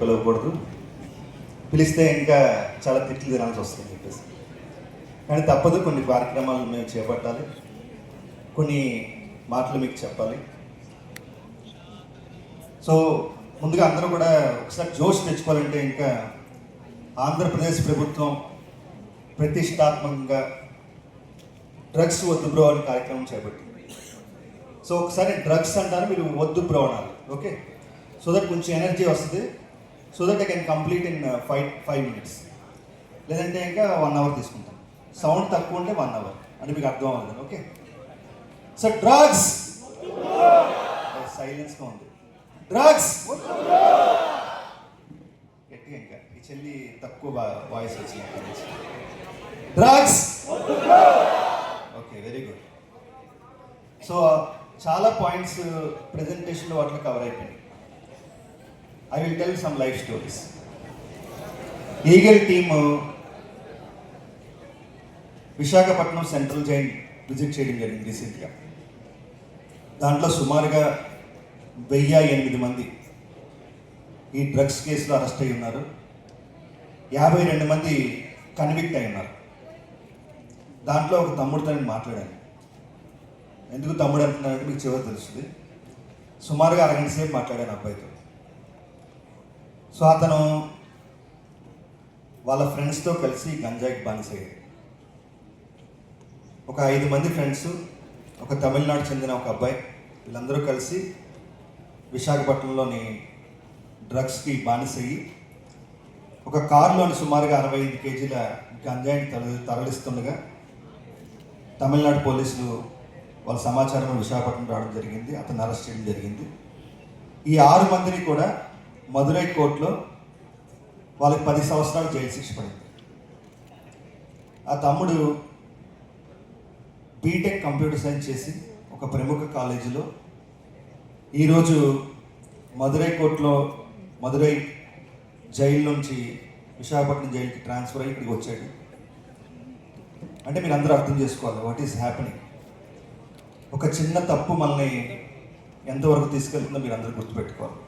పిలవకూడదు. పిలిస్తే ఇంకా చాలా తిట్లు తినాల్సి వస్తుంది చెప్పేసి. కానీ తప్పదు కొన్ని కార్యక్రమాలు మేము చేపట్టాలి. కొన్ని మాటలు మీకు చెప్పాలి. సో ముందుగా అందరూ కూడా ఒకసారి జోష్ తెచ్చుకోవాలంటే ఇంకా ఆంధ్రప్రదేశ్ ప్రభుత్వం ప్రతిష్టాత్మకంగా డ్రగ్స్ వద్దు బ్రో అనే కార్యక్రమం చేపట్టింది. సో ఒకసారి డ్రగ్స్ అంటారు మీరు వద్దు బ్రో అనాలి ఓకే? సో దట్ కొంచెం ఎనర్జీ వస్తుంది. So that I can complete in five five minutes లేదంటే ఇంకా వన్ అవర్ తీసుకుంటాం. సౌండ్ తక్కువ ఉంటే వన్ అవర్ అని మీకు అర్థం అవ్వదు ఓకే సో డ్రగ్స్ సైలెన్స్గా ఉంది. డ్రగ్స్ గట్టిగా ఇంకా. ఈ చెల్లి తక్కువ వాయిస్ వచ్చింది. Drugs okay very good so చాలా పాయింట్స్ ప్రజెంటేషన్లో వాటిలో కవర్ అయిపోయినాయి. I will tell some life stories Eagle team Visakhapatnam central jail visit చేయడం జరిగింది రీసెంట్గా దాంట్లో సుమారుగా వెయ్యి ఎనిమిది మంది ఈ డ్రగ్స్ కేసులో అరెస్ట్ అయి ఉన్నారు. యాభై రెండు మంది కన్విక్ట్ అయి ఉన్నారు. దాంట్లో ఒక తమ్ముడితో నేను మాట్లాడాను ఎందుకు తమ్ముడు అంటున్నానంటే మీకు చివరి తెలుస్తుంది. సుమారుగా అరగంట సేపు మాట్లాడాను అబ్బాయితో. సో అతను వాళ్ళ ఫ్రెండ్స్తో కలిసి గంజాయికి బానిసయ్యాడు. ఒక ఐదు మంది ఫ్రెండ్స్ ఒక తమిళనాడు చెందిన ఒక అబ్బాయి వీళ్ళందరూ కలిసి విశాఖపట్నంలోని డ్రగ్స్కి బానిసయ్యి ఒక కారులోని సుమారుగా అరవై ఐదు కేజీల గంజాయిని తరలి తరలిస్తుండగా తమిళనాడు పోలీసులు వాళ్ళ సమాచారం విశాఖపట్నం రావడం జరిగింది అతను అరెస్ట్ చేయడం జరిగింది. ఈ ఆరు మందిని కూడా మదురై కోర్టులో వాళ్ళకి పది సంవత్సరాలు జైలు శిక్ష పడింది. ఆ తమ్ముడు బీటెక్ కంప్యూటర్ సైన్స్ చేసి ఒక ప్రముఖ కాలేజీలో ఈరోజు మదురై కోర్టులో మదురై జైలు నుంచి విశాఖపట్నం జైలుకి ట్రాన్స్ఫర్ అయ్యి ఇక్కడికి వచ్చాడు. అంటే మీరు అందరూ అర్థం చేసుకోవాలి వాట్ ఈస్ హ్యాపెనింగ్ ఒక చిన్న తప్పు మనల్ని ఎంతవరకు తీసుకెళ్తుందో మీరు అందరూ గుర్తుపెట్టుకోవాలి.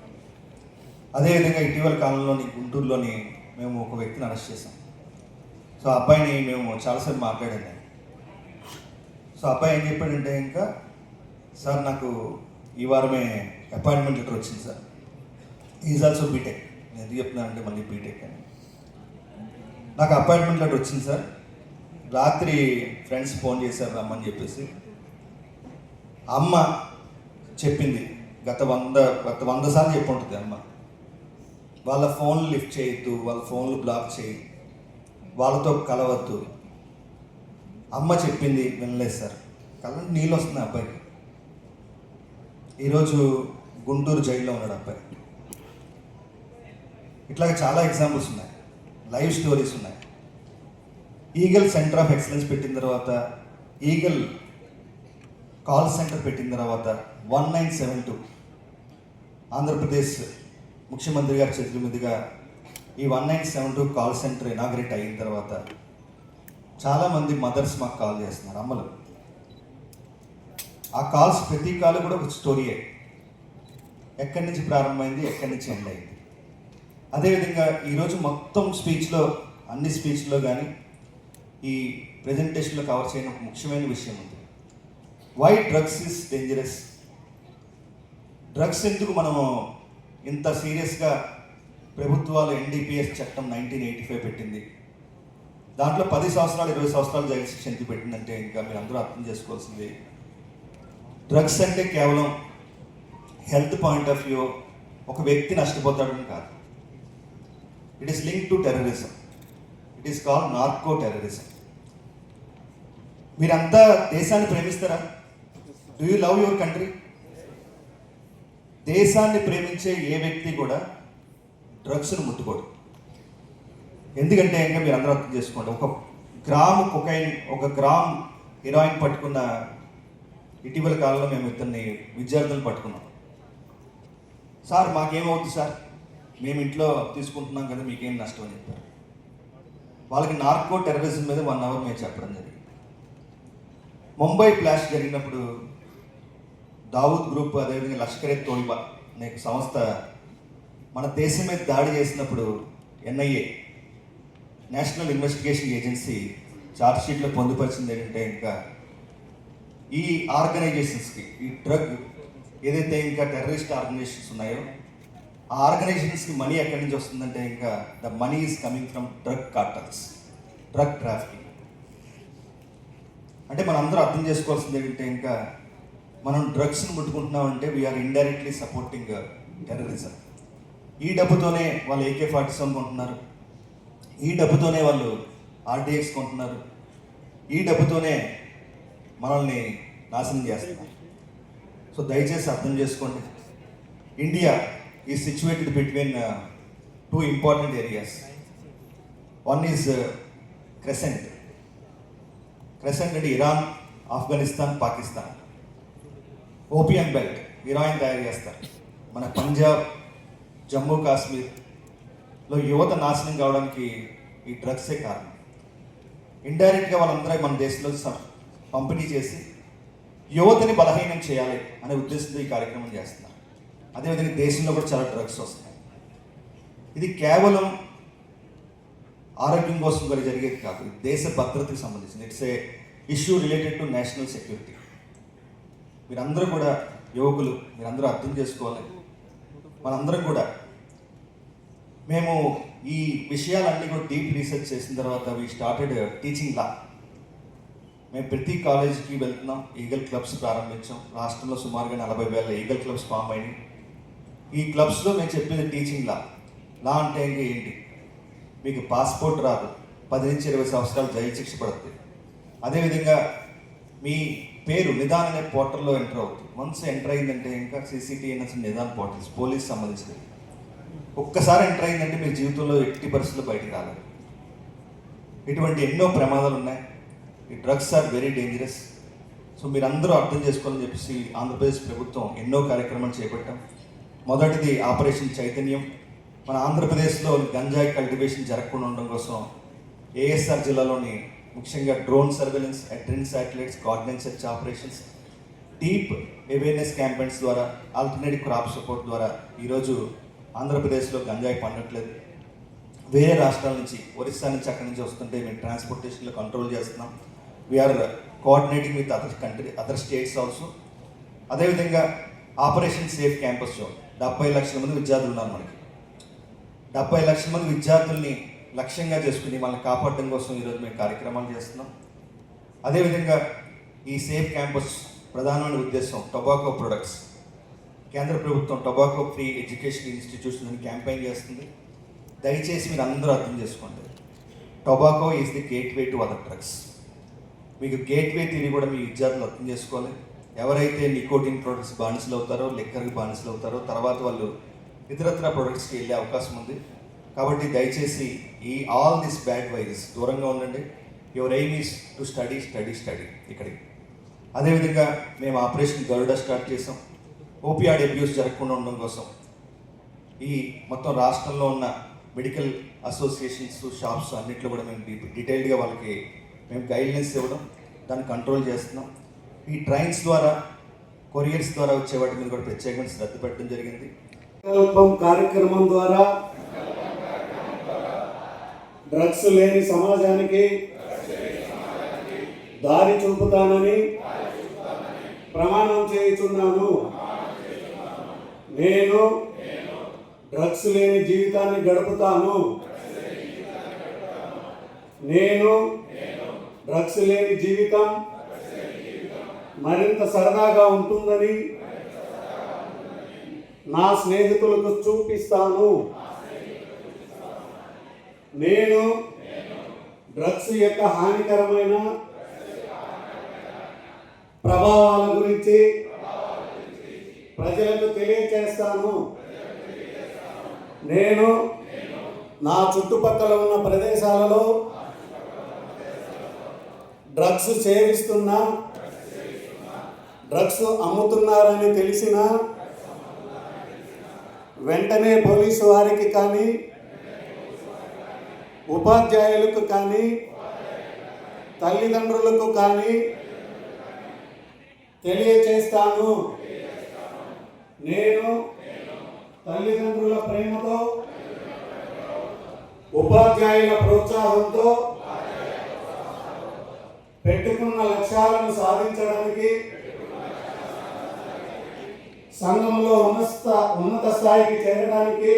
అదేవిధంగా ఇటీవల కాలంలోని గుంటూరులోని మేము ఒక వ్యక్తిని అరెస్ట్ చేసాం సో అబ్బాయిని మేము చాలాసార్లు మాట్లాడాను సో అబ్బాయి ఏం చెప్పాడంటే ఇంకా సార్ నాకు ఈ వారమే అపాయింట్మెంట్ లెటర్ వచ్చింది సార్. ఈజ్ ఆల్సో బీటెక్ నేను ఎందుకు చెప్తున్నానంటే మళ్ళీ బీటెక్ అని. నాకు అపాయింట్మెంట్ లెటర్ వచ్చింది సార్. రాత్రి ఫ్రెండ్స్ ఫోన్ చేశారు రమ్మని చెప్పేసి. అమ్మ చెప్పింది. గత వంద గత వంద సార్లు చెప్పి ఉంటుంది అమ్మ. వాళ్ళ ఫోన్లు లిఫ్ట్ చేయొద్దు వాళ్ళ ఫోన్లు బ్లాక్ చేయి వాళ్ళతో కలవద్దు. అమ్మ చెప్పింది వినలేదు సార్. కళ్ళ నీళ్ళు వస్తున్నాయి అబ్బాయికి. ఈరోజు గుంటూరు జైల్లో ఉన్నాడు అబ్బాయి. ఇట్లాగ చాలా ఎగ్జాంపుల్స్ ఉన్నాయి. లైవ్ స్టోరీస్ ఉన్నాయి. ఈగల్ సెంటర్ ఆఫ్ ఎక్సలెన్స్ పెట్టిన తర్వాత ఈగల్ కాల్ సెంటర్ పెట్టిన తర్వాత one nine seven two Andhra Pradesh ముఖ్యమంత్రి గారి చేతుల మీదుగా ఈ one nine seven two call centre inaugurate అయిన తర్వాత చాలామంది మదర్స్ మాకు కాల్ చేస్తున్నారు. అమ్మలు. ఆ కాల్స్ ప్రతి కాల్ కూడా ఒక స్టోరీయే ఎక్కడి నుంచి ప్రారంభమైంది ఎక్కడి నుంచి ఎండ్ అయింది. అదేవిధంగా ఈరోజు మొత్తం స్పీచ్లో అన్ని స్పీచ్లో కానీ ఈ ప్రజెంటేషన్లో కవర్ చేయని ఒక ముఖ్యమైన విషయం ఉంది. Why drugs is dangerous drugs ఎందుకు మనము ఇంత సీరియస్గా ప్రభుత్వాలు ఎన్డీపీఎస్ చట్టం నైన్టీన్ ఎయిటీ ఫైవ్ పెట్టింది. దాంట్లో పది సంవత్సరాలు ఇరవై సంవత్సరాలు జైలు శిక్ష ఎందుకు పెట్టిందంటే ఇంకా మీరు అందరూ అర్థం చేసుకోవాల్సింది. డ్రగ్స్ అంటే కేవలం హెల్త్ పాయింట్ ఆఫ్ వ్యూ ఒక వ్యక్తి నష్టపోతాడని కాదు. It is link to terrorism. It is call narco terrorism. మీరంతా దేశాన్ని ప్రేమిస్తారా? Do you love your country? దేశాన్ని ప్రేమించే ఏ వ్యక్తి కూడా డ్రగ్స్ను ముట్టుకోడు. ఎందుకంటే ఇంకా మీరు అందరూ అర్థం చేసుకోండి ఒక గ్రాము కొకైన్ ఒక గ్రామ్ హీరోయిన్ పట్టుకున్న ఇటీవల కాలంలో మేము ఇతన్ని విద్యార్థులను పట్టుకున్నాం. సార్ మాకేమవుతుంది సార్? మేము ఇంట్లో తీసుకుంటున్నాం కదా మీకేం నష్టం అని చెప్పారు. వాళ్ళకి నార్కో టెర్రరిజం మీద వన్ అవర్ మేము చెప్పడం జరిగింది. ముంబై ఫ్లాష్ జరిగినప్పుడు దావూద్ గ్రూప్ అదేవిధంగా లష్కరే తోయిబా అనే సంస్థ మన దేశం మీద దాడి చేసినప్పుడు NIA national investigation agency charge షీట్లో పొందుపరిచింది ఏంటంటే ఇంకా ఈ ఆర్గనైజేషన్స్కి ఈ డ్రగ్ ఏదైతే ఇంకా టెర్రరిస్ట్ ఆర్గనైజేషన్స్ ఉన్నాయో ఆ ఆర్గనైజేషన్స్కి మనీ ఎక్కడి నుంచి వస్తుందంటే ఇంకా the money is coming from drug cartels drug trafficking. అంటే మనం అందరూ అర్థం చేసుకోవాల్సింది ఏంటంటే ఇంకా మనం డ్రగ్స్ని ముట్టుకుంటున్నామంటే we are indirectly supporting terrorism ఈ డబ్బుతోనే వాళ్ళు ఏకే ఫార్టీ సెవెన్ కొంటున్నారు. ఈ డబ్బుతోనే వాళ్ళు ఆర్డీఎక్స్ కొంటున్నారు. ఈ డబ్బుతోనే మనల్ని నాశనం చేస్తున్నారు. సో దయచేసి అర్థం చేసుకోండి. India is situated between two important areas one is crescent crescent అంటే Iran Afghanistan Pakistan. Opium belt heroin తయారు చేస్తారు. మన పంజాబ్ జమ్మూ కాశ్మీర్లో యువత నాశనం కావడానికి ఈ డ్రగ్సే కారణం? ఇండైరెక్ట్గా వాళ్ళందరూ మన దేశంలో పంపిణీ చేసి యువతని బలహీనం చేయాలి అనే ఉద్దేశంతో ఈ కార్యక్రమం చేస్తున్నారు. అదేవిధంగా దేశంలో కూడా చాలా డ్రగ్స్ వస్తున్నాయి. ఇది కేవలం ఆరోగ్యం కోసం కూడా జరిగేది కాదు దేశ భద్రతకు సంబంధించింది. It's a issue related to national security మీరందరూ కూడా యువకులు మీరందరూ అర్థం చేసుకోవాలి. మనందరం కూడా మేము ఈ విషయాలన్నీ కూడా డీప్ రీసెర్చ్ చేసిన తర్వాత వీ స్టార్టెడ్ టీచింగ్ లా మేము ప్రతి కాలేజీకి వెళ్తున్నాం ఈగల్ క్లబ్స్ ప్రారంభించాం. రాష్ట్రంలో సుమారుగా నలభై వేల ఈగల్ క్లబ్స్ ఫామ్ అయినాయి. ఈ క్లబ్స్లో మేము చెప్పేది టీచింగ్ లా లా అంటే ఇంకా ఏంటి? మీకు పాస్పోర్ట్ రాదు. పది నుంచి ఇరవై సంవత్సరాలు జైలు శిక్ష పడుతుంది. అదేవిధంగా మీ పేరు నిదాన్ అనే పోర్టల్లో ఎంటర్ అవుతుంది. వన్స్ ఎంటర్ అయిందంటే ఇంకా సీసీటీఎన్ఎస్ నిదాన్ పోర్టల్స్ పోలీస్ సంబంధించినవి. ఒక్కసారి ఎంటర్ అయిందంటే మీ జీవితంలో ఎట్టి పరిస్థితులు బయటకు రాలేదు ఇటువంటి ఎన్నో ప్రమాదాలు ఉన్నాయి. ఈ drugs are very dangerous so మీరందరూ అర్థం చేసుకోవాలని చెప్పేసి ఆంధ్రప్రదేశ్ ప్రభుత్వం ఎన్నో కార్యక్రమాలు చేపట్టాం. మొదటిది ఆపరేషన్ చైతన్యం. మన ఆంధ్రప్రదేశ్లో గంజాయి కల్టివేషన్ జరగకుండా ఉండడం కోసం ఏఎస్ఆర్ జిల్లాలోని ముఖ్యంగా drone surveillance అడ్రెన్ satellites cordon search operations deep awareness campaigns ద్వారా ఆల్టర్నేటివ్ క్రాప్ సపోర్ట్ ద్వారా ఈరోజు ఆంధ్రప్రదేశ్లో గంజాయి పండట్లేదు. వేరే రాష్ట్రాల నుంచి ఒరిస్సా నుంచి అక్కడి నుంచి వస్తుంటే మేము ట్రాన్స్పోర్టేషన్లో కంట్రోల్ చేస్తున్నాం. We are coordinating with other country other states also అదేవిధంగా ఆపరేషన్ సేఫ్ క్యాంపస్ జోన్ డెబ్బై లక్షల మంది విద్యార్థులు ఉన్నారు మనకి. డెబ్బై లక్షల మంది విద్యార్థుల్ని లక్ష్యంగా చేసుకుని మనల్ని కాపాడడం కోసం ఈరోజు మేము కార్యక్రమాలు చేస్తున్నాం. అదేవిధంగా ఈ సేఫ్ క్యాంపస్ ప్రధానమైన ఉద్దేశం టొబాకో ప్రొడక్ట్స్. కేంద్ర ప్రభుత్వం టొబాకో ఫ్రీ ఎడ్యుకేషన్ ఇన్స్టిట్యూషన్ అని క్యాంపెయిన్ చేస్తుంది. దయచేసి మీరు అందరూ అర్థం చేసుకోండి. Tobacco is the gateway to other drugs. మీకు గేట్ వే తిరిగి కూడా మీ విద్యార్థులు అర్థం చేసుకోవాలి. ఎవరైతే నికోటిన్ ప్రొడక్ట్స్ బానిసలు అవుతారో లిక్కర్కి బానిసలు అవుతారో తర్వాత వాళ్ళు ఇతరత్ర ప్రొడక్ట్స్కి వెళ్ళే అవకాశం ఉంది. కాబట్టి దయచేసి ఈ ఆల్ దిస్ బ్యాడ్ వైరస్ దూరంగా ఉండండి. Your aim is to study study study ఇక్కడికి. అదేవిధంగా మేము ఆపరేషన్ గరుడ స్టార్ట్ చేసాం. ఓపీఆర్ అబ్యూస్ జరగకుండా ఉండడం కోసం. ఈ మొత్తం రాష్ట్రంలో ఉన్న మెడికల్ అసోసియేషన్స్ షాప్స్ అన్నింటిలో కూడా మేము డీటెయిల్డ్గా వాళ్ళకి మేము గైడ్లైన్స్ ఇవ్వడం దాన్ని కంట్రోల్ చేస్తున్నాం. ఈ ట్రైన్స్ ద్వారా కొరియర్స్ ద్వారా వచ్చే వాటి మీద కూడా ప్రత్యేకమైన శ్రద్ధ పెట్టడం జరిగింది. కార్యక్రమం ద్వారా డ్రగ్స్ లేని సమాజానికి దారి చూపుతానని ప్రమాణం చేయుచున్నాను. నేను డ్రగ్స్ లేని జీవితాన్ని గడుపుతాను. నేను డ్రగ్స్ లేని జీవితం మరింత సరదాగా ఉంటుందని నా స్నేహితులకు చూపిస్తాను. నేను డ్రగ్స్ యొక్క హానికరమైన ప్రభావాల గురించి ప్రజలకు తెలియచేస్తాను. నేను నా చుట్టుపక్కల ఉన్న ప్రదేశాలలో డ్రగ్స్ సేవిస్తున్న డ్రగ్స్ అమ్ముతున్నారని తెలిసిన వెంటనే పోలీసు వారికి కానీ ఉపాధ్యాయులకు కానీ తల్లిదండ్రులకు కానీ తెలియచేస్తాను. నేను తల్లిదండ్రుల ప్రేమతో ఉపాధ్యాయుల ప్రోత్సాహంతో పెట్టుకున్న లక్ష్యాలను సాధించడానికి సంఘంలో ఉన్నత ఉన్నత స్థాయికి చేరడానికి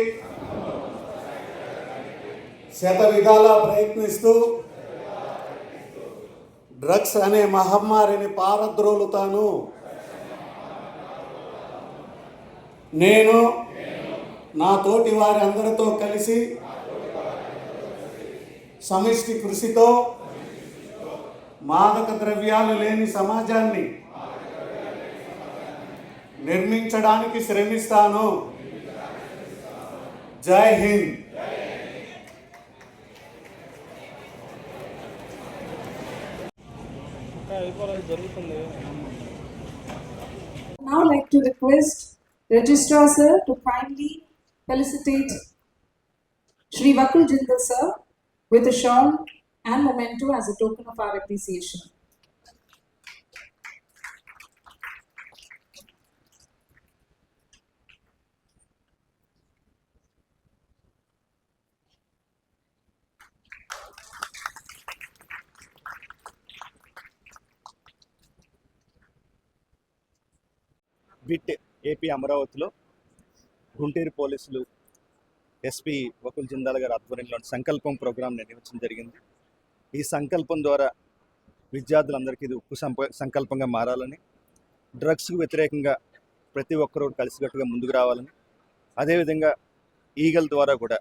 శత విధాలా ప్రయత్నిస్తూ డ్రగ్స్ అనే మహమ్మారిని పారద్రోలుతాను. నేను నా తోటి వారి అందరితో కలిసి సమిష్టి కృషితో మాదక ద్రవ్యాలు లేని సమాజాన్ని నిర్మించడానికి శ్రమిస్తాను. జై Hind. Now like to request Registrar Sir to kindly felicitate Shri Vakul Jindal Sir with a shawl and memento as a token of our appreciation. బిట్ ఏపీ అమరావతిలో గుంటూరు పోలీసులు ఎస్పీ వకుల్ జిందాల్ గారి ఆధ్వర్యంలో సంకల్పం ప్రోగ్రాం నిర్వహించడం జరిగింది. ఈ సంకల్పం ద్వారా విద్యార్థులందరికీ ఇది ఉప్పు సంకల్పంగా మారాలని డ్రగ్స్కు వ్యతిరేకంగా ప్రతి ఒక్కరూ కలిసికట్టుగా ముందుకు రావాలని అదేవిధంగా ఈగల్ ద్వారా కూడా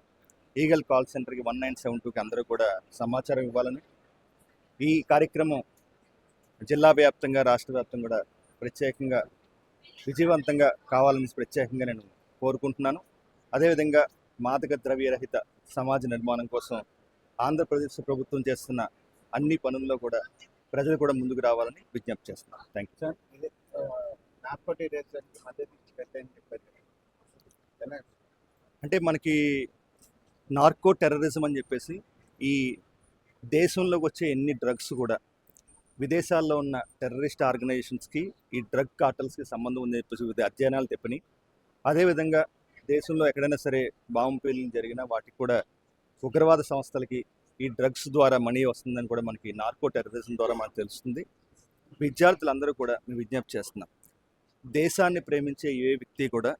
ఈగల్ కాల్ సెంటర్కి వన్ నైన్ సెవెన్ టూకి అందరూ కూడా సమాచారం ఇవ్వాలని ఈ కార్యక్రమం జిల్లా వ్యాప్తంగా రాష్ట్ర వ్యాప్తంగా కూడా ప్రత్యేకంగా విజయవంతంగా కావాలని ప్రత్యేకంగా నేను కోరుకుంటున్నాను. అదేవిధంగా మాదక ద్రవ్యరహిత సమాజ నిర్మాణం కోసం ఆంధ్రప్రదేశ్ ప్రభుత్వం చేస్తున్న అన్ని పనుల్లో కూడా ప్రజలు కూడా ముందుకు రావాలని విజ్ఞప్తి చేస్తున్నాను. థ్యాంక్ యూ ఎలా? అంటే మనకి నార్కో టెర్రరిజం అని చెప్పేసి ఈ దేశంలోకి వచ్చే ఎన్ని డ్రగ్స్ కూడా విదేశాల్లో ఉన్న టెర్రరిస్ట్ ఆర్గనైజేషన్స్కి ఈ డ్రగ్ కార్టల్స్కి సంబంధం ఉందని చెప్పేసి వివిధ అధ్యయనాలు తెప్పని అదేవిధంగా దేశంలో ఎక్కడైనా సరే బాంబు పేలింగ్ జరిగినా వాటికి కూడా ఉగ్రవాద సంస్థలకి ఈ డ్రగ్స్ ద్వారా మనీ వస్తుందని కూడా మనకి నార్కో టెర్రరిజం ద్వారా మనకు తెలుస్తుంది. విద్యార్థులందరూ కూడా మేము విజ్ఞప్తి చేస్తున్నాం. దేశాన్ని ప్రేమించే ఏ వ్యక్తి కూడా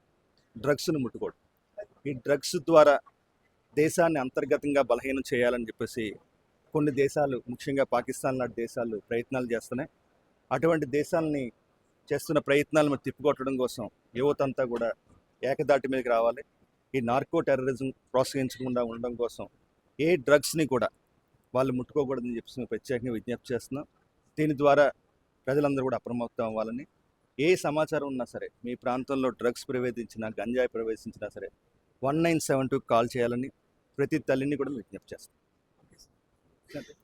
డ్రగ్స్ను ముట్టుకోడు. ఈ డ్రగ్స్ ద్వారా దేశాన్ని అంతర్గతంగా బలహీనం చేయాలని చెప్పేసి కొన్ని దేశాలు ముఖ్యంగా పాకిస్తాన్ లాంటి దేశాలు ప్రయత్నాలు చేస్తున్నాయి. అటువంటి దేశాలని చేస్తున్న ప్రయత్నాలను తిప్పికొట్టడం కోసం యువతంతా కూడా ఏకదాటి మీదకి రావాలి. ఈ నార్కో టెర్రరిజం ప్రోత్సహించకుండా ఉండడం కోసం ఏ డ్రగ్స్ని కూడా వాళ్ళు ముట్టుకోకూడదని చెప్పి ప్రత్యేకంగా విజ్ఞప్తి చేస్తున్నాం. దీని ద్వారా ప్రజలందరూ కూడా అప్రమత్తం అవ్వాలని. ఏ సమాచారం ఉన్నా సరే మీ ప్రాంతంలో డ్రగ్స్ ప్రవేశించినా గంజాయి ప్రవేశించినా సరే one nine seven two call చేయాలని ప్రతి తల్లిని కూడా విజ్ఞప్తి చేస్తాం একসাথে